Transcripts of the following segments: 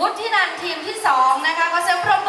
วุฒินันทีมที่ 2 นะคะก็เสียงปรบ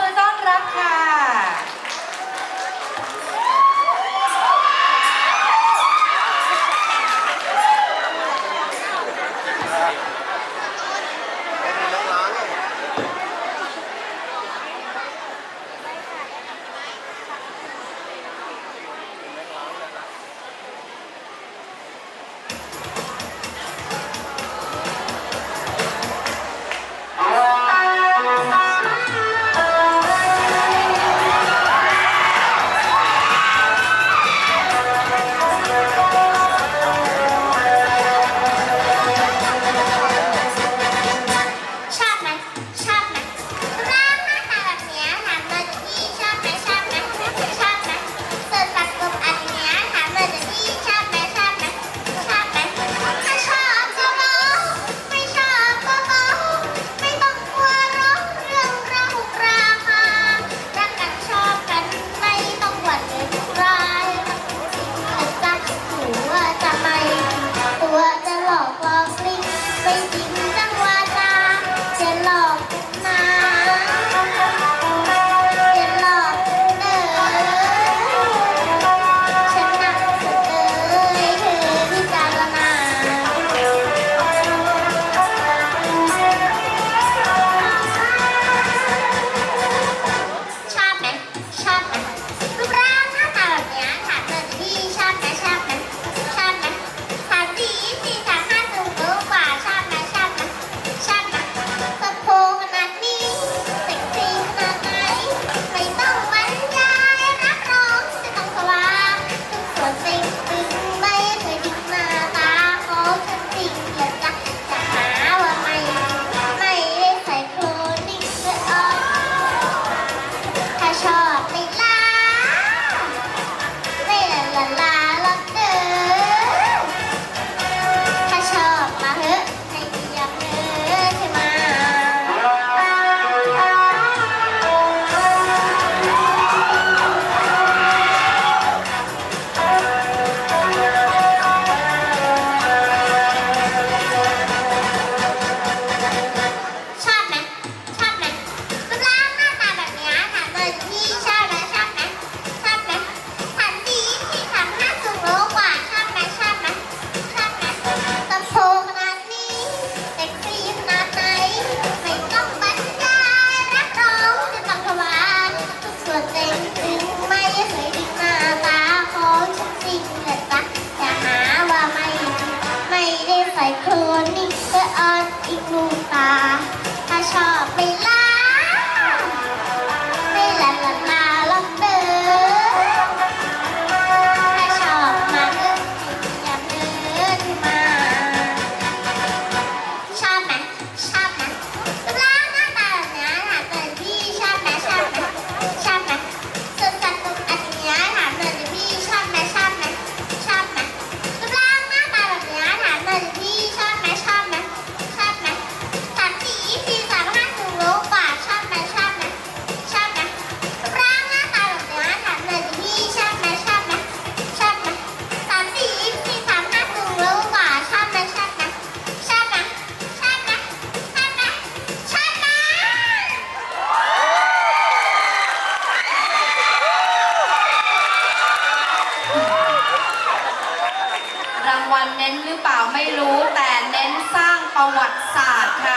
นิทสะอาดอีกหนึ่ง วันเน้นหรือเปล่าไม่รู้แต่เน้นสร้างประวัติศาสตร์ค่ะ